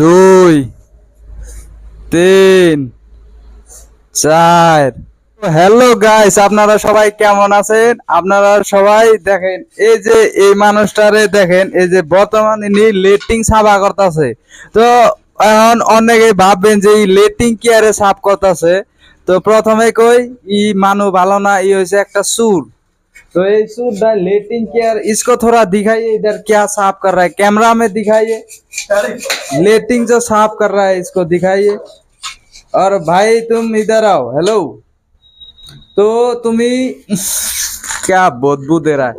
দুই, তিন, চার। হ্যালো গাইস আপনারা সবাই কেমন আছেন? আপনারা সবাই দেখেন, এই যে এই মানুষটারে দেখেন, এই যে বর্তমানে ইনি লেটিং সাফা করতেছে। তো এখন অনেকে ভাববেন যে এই লেটিং কি আরে সাফ করতেছে। তো প্রথমে কই, ই মানু ভালো না, ই হয়েছে একটা সুর तो ये सूट लेटिंग केयर इसको थोड़ा दिखाइए इधर क्या साफ कर रहा है कैमरा में दिखाइए लेटिंग जो साफ कर रहा है इसको दिखाइए और भाई तुम इधर आओ हेलो तो तुम्ही क्या বদবু দে রা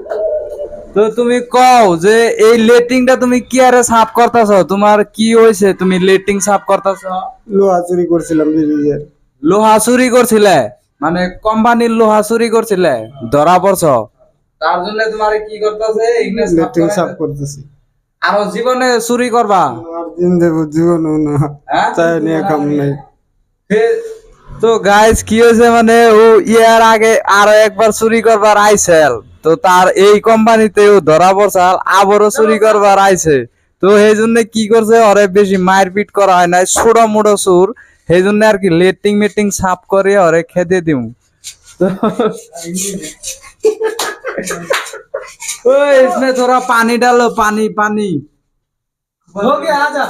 তো তুমি কও যে এই লেটিংটা তুমি কি আরে সাফ করতেছো তোমার কি হয়েছে তুমি লেটিং সাফ করতেছো লোহা চুরি করছিলাম ব্রিজের লোহা চুরি করছিলে মানে কোম্পানির লোহা চুরি করছিলে? ধরা পড়ছ। তার জন্য তোমার কি করতেছে? লেট্রিন সাফ করতেছি। আরও জীবনে চুরি করবা? আর দিন দেব জীবন না। হ্যাঁ? নিয়ে কাম নাই। তো গাইস কি হয়েছে মানে ও ইয়ার আগে আরও একবার চুরি করবার আইসেল তো তার এই কোম্পানিতে ও ধরা পড়ছাল আবারও চুরি করবার আইছে তো সেই জন্য কি করছে ওরে বেশি মারপিট করা হয় নাই ছোট মোটো সুর সেই জন্য আর কি লেটিং মেটিং সাফ করে ওরে খেতে দিম তো ओए इसमें थोड़ा पानी डालो पानी पानी हो गया आजा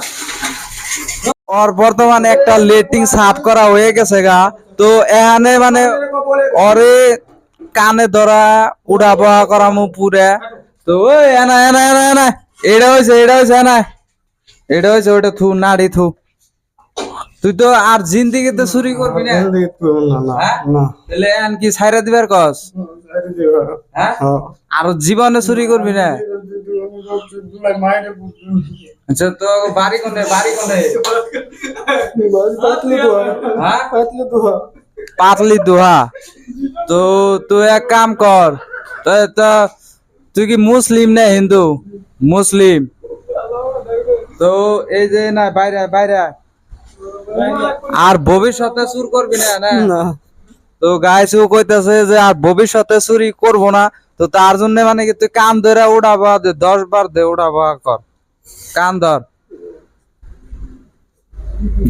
और বর্তমানে একটা লেটিং সাফ করা হয়ে গেছে গা তো এখানে মানে ওরে কানে ধরা উড়া বহা করা মু পুরে তো ওই এনা এনা এনা এনা এটা হয়েছে এটা হয়েছে এনা এটা হয়েছে ওটা থু নাড়ি থু তুই তো আর জিন্দিগিতে চুরি করবি না। জিন্দেগি তো না না হ্যাঁ? না। তাহলে কি ছাইরা দিবার কস? হ্যাঁ? হ্যাঁ। আর জীবনে চুরি করবি না? আচ্ছা তো বাড়ি কোনে বাড়ি কোনে পাতলি দোহা। তো তুই এক কাম কর। তো তো তুই কি মুসলিম না হিন্দু? মুসলিম। তো এই যে না বাইরে বাইরে। আর ভবিষ্যতে চুর করবি না তো গাইস ও কইতাছে যে আর ভবিষ্যতে চুরি করব না তো তার জন্য মানে কি তুই কান ধরে উড়াবা দে দশ বার দে উড়াবা কর। কান ধর।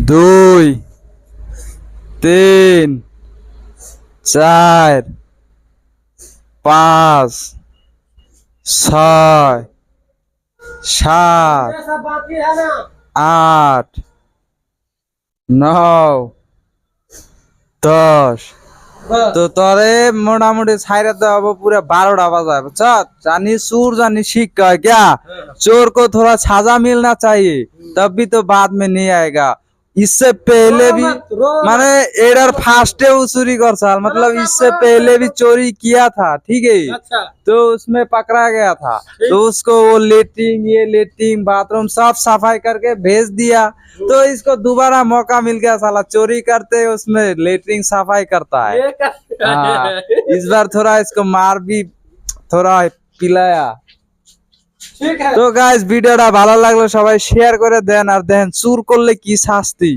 দুই তিন চার পাঁচ ছয় সাত আট নয় দশ তো তরে মোটামুটি ছাইরে দেওয়া पूरा बारह बजा है बुझा जानी सूर जानी सीख का क्या चोर को थोड़ा साजा मिलना चाहिए तब भी तो बाद में नहीं आएगा इससे पहले भी माने एडर फास्टे वो चोरी कर साल मतलब इससे पहले भी चोरी किया था ठीक है? अच्छा। तो उसमें पकड़ा गया था। तो उसको वो लेटिंग ये लेटिंग बाथरूम सब सफ़ाई करके भेज दिया। तो इसको दोबारा मौका मिल गया साला। चोरी करते उसमें लेटरिंग सफ़ाई करता है। हाँ, इस बार थोड़ा इसको मार भी थोड़ा पिलाया। তো গাইস ভিডিওটা ভালো লাগলে সবাই শেয়ার করে দেন আর দেন চুর করলে কি শাস্তি?